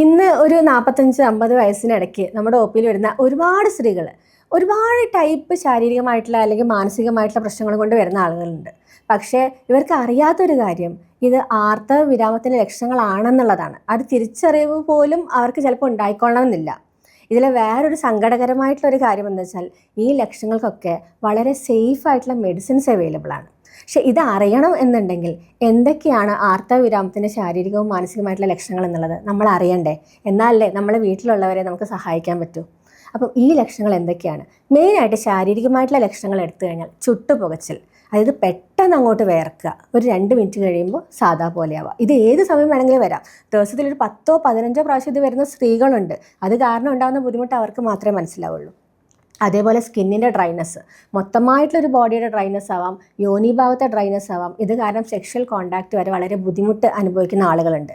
ഇന്ന് ഒരു നാൽപ്പത്തഞ്ച് അമ്പത് വയസ്സിനിടയ്ക്ക് നമ്മുടെ ഒ പിയിൽ വരുന്ന ഒരുപാട് സ്ത്രീകൾ ഒരുപാട് ടൈപ്പ് ശാരീരികമായിട്ടുള്ള അല്ലെങ്കിൽ മാനസികമായിട്ടുള്ള പ്രശ്നങ്ങൾ കൊണ്ട് വരുന്ന ആളുകളുണ്ട്. പക്ഷേ ഇവർക്ക് അറിയാത്തൊരു കാര്യം ഇത് ആർത്തവ വിരാമത്തിന്റെ ലക്ഷണങ്ങളാണെന്നുള്ളതാണ്. അത് തിരിച്ചറിവ് പോലും അവർക്ക് ചിലപ്പോൾ ഉണ്ടായിക്കൊള്ളണമെന്നില്ല. ഇതിലെ വേറൊരു സങ്കടകരമായിട്ടുള്ള ഒരു കാര്യം എന്ന് വെച്ചാൽ ഈ ലക്ഷണങ്ങൾക്കൊക്കെ വളരെ സേഫ് ആയിട്ടുള്ള മെഡിസിൻസ് അവൈലബിൾ ആണ്. പക്ഷെ ഇത് അറിയണം എന്നുണ്ടെങ്കിൽ എന്തൊക്കെയാണ് ആർത്തവ വിരാമത്തിന്റെ ശാരീരികവും മാനസികമായിട്ടുള്ള ലക്ഷണങ്ങൾ എന്നുള്ളത് നമ്മൾ അറിയണ്ടേ? എന്നാലല്ലേ നമ്മളെ വീട്ടിലുള്ളവരെ നമുക്ക് സഹായിക്കാൻ പറ്റൂ. അപ്പം ഈ ലക്ഷണങ്ങൾ എന്തൊക്കെയാണ്? മെയിനായിട്ട് ശാരീരികമായിട്ടുള്ള ലക്ഷണങ്ങൾ എടുത്തു കഴിഞ്ഞാൽ ചുട്ടുപുകച്ചിൽ അതായത് പെട്ടെന്ന് അങ്ങോട്ട് വേർക്കുക ഒരു രണ്ട് മിനിറ്റ് കഴിയുമ്പോൾ സാധാ പോലെയാവുക. ഇത് ഏത് സമയം വേണമെങ്കിലും വരാം. ദിവസത്തിൽ ഒരു പത്തോ പതിനഞ്ചോ പ്രാവശ്യം ഇത് വരുന്ന സ്ത്രീകളുണ്ട്. അത് കാരണം ഉണ്ടാകുന്ന ബുദ്ധിമുട്ട് അവർക്ക് മാത്രമേ മനസ്സിലാവുള്ളൂ. അതേപോലെ സ്കിന്നിന്റെ ഡ്രൈനസ് മൊത്തമായിട്ടുള്ളൊരു ബോഡിയുടെ ഡ്രൈനസ് ആവാം യോനി ഭാഗത്തെ ഡ്രൈനസ് ആവാം. ഇത് കാരണം സെക്ഷൽ കോണ്ടാക്ട് വരെ വളരെ ബുദ്ധിമുട്ട് അനുഭവിക്കുന്ന ആളുകളുണ്ട്.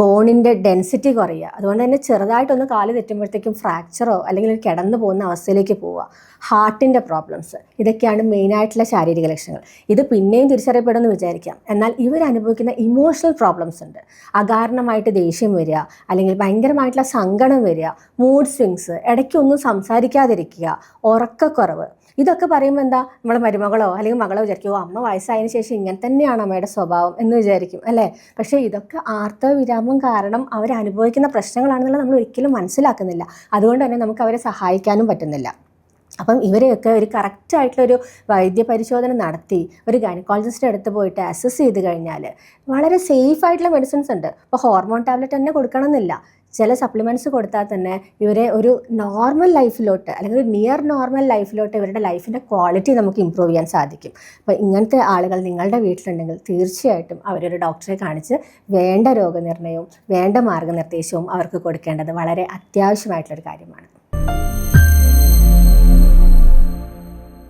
ബോണിന്റെ ഡെൻസിറ്റി കുറയുക. അതുകൊണ്ട് തന്നെ ചെറുതായിട്ടൊന്ന് കാൽ തെറ്റുമ്പോഴത്തേക്കും ഫ്രാക്ചറോ അല്ലെങ്കിൽ കിടന്നു പോകുന്ന അവസ്ഥയിലേക്ക് പോവുക. ഹാർട്ടിന്റെ പ്രോബ്ലംസ്. ഇതൊക്കെയാണ് മെയിനായിട്ടുള്ള ശാരീരിക ലക്ഷണങ്ങൾ. ഇത് പിന്നെയും തിരിച്ചറിയപ്പെടുമെന്ന് വിചാരിക്കാം. എന്നാൽ ഇവർ അനുഭവിക്കുന്ന ഇമോഷണൽ പ്രോബ്ലംസ് ഉണ്ട്. അകാരണമായിട്ട് ദേഷ്യം വരിക അല്ലെങ്കിൽ ഭയങ്കരമായിട്ടുള്ള സങ്കടം വരിക മൂഡ് സ്വിങ്സ് ഇടയ്ക്കൊന്നും സംസാരിക്കാതിരിക്കുക ഉറക്കക്കുറവ്. ഇതൊക്കെ പറയുമ്പോൾ എന്താ? നമ്മളെ മരുമകളോ അല്ലെങ്കിൽ മകളോ വിചാരിക്കുമോ അമ്മ വയസ്സായതിനു ശേഷം ഇങ്ങനെ തന്നെയാണ് അമ്മയുടെ സ്വഭാവം എന്ന് വിചാരിക്കും അല്ലേ? പക്ഷേ ഇതൊക്കെ ആർത്തവ വിരാമം കാരണം അവർ അനുഭവിക്കുന്ന പ്രശ്നങ്ങളാണെന്നുള്ളത് നമ്മൾ ഒരിക്കലും മനസ്സിലാക്കുന്നില്ല. അതുകൊണ്ട് തന്നെ നമുക്ക് അവരെ സഹായിക്കാനും പറ്റുന്നില്ല. അപ്പം ഇവരെയൊക്കെ ഒരു കറക്റ്റായിട്ടുള്ളൊരു വൈദ്യ പരിശോധന നടത്തി ഒരു ഗൈനക്കോളജിസ്റ്റിന്റെ അടുത്ത് പോയിട്ട് അസസ് ചെയ്ത് കഴിഞ്ഞാൽ വളരെ സേഫ് ആയിട്ടുള്ള മെഡിസിൻസ് ഉണ്ട്. ഇപ്പോൾ ഹോർമോൺ ടാബ്ലറ്റ് തന്നെ കൊടുക്കണമെന്നില്ല. ചില സപ്ലിമെന്റ്സ് കൊടുത്താൽ തന്നെ ഇവരെ ഒരു നോർമൽ ലൈഫിലോട്ട് അല്ലെങ്കിൽ ഒരു നിയർ നോർമൽ ലൈഫിലോട്ട് ഇവരുടെ ലൈഫിന്റെ ക്വാളിറ്റി നമുക്ക് ഇമ്പ്രൂവ് ചെയ്യാൻ സാധിക്കും. അപ്പോൾ ഇങ്ങനത്തെ ആളുകൾ നിങ്ങളുടെ വീട്ടിലുണ്ടെങ്കിൽ തീർച്ചയായിട്ടും അവരൊരു ഡോക്ടറെ കാണിച്ച് വേണ്ട രോഗനിർണയവും വേണ്ട മാർഗനിർദ്ദേശവും അവർക്ക് കൊടുക്കേണ്ടത് വളരെ അത്യാവശ്യമായിട്ടുള്ളൊരു കാര്യമാണ്.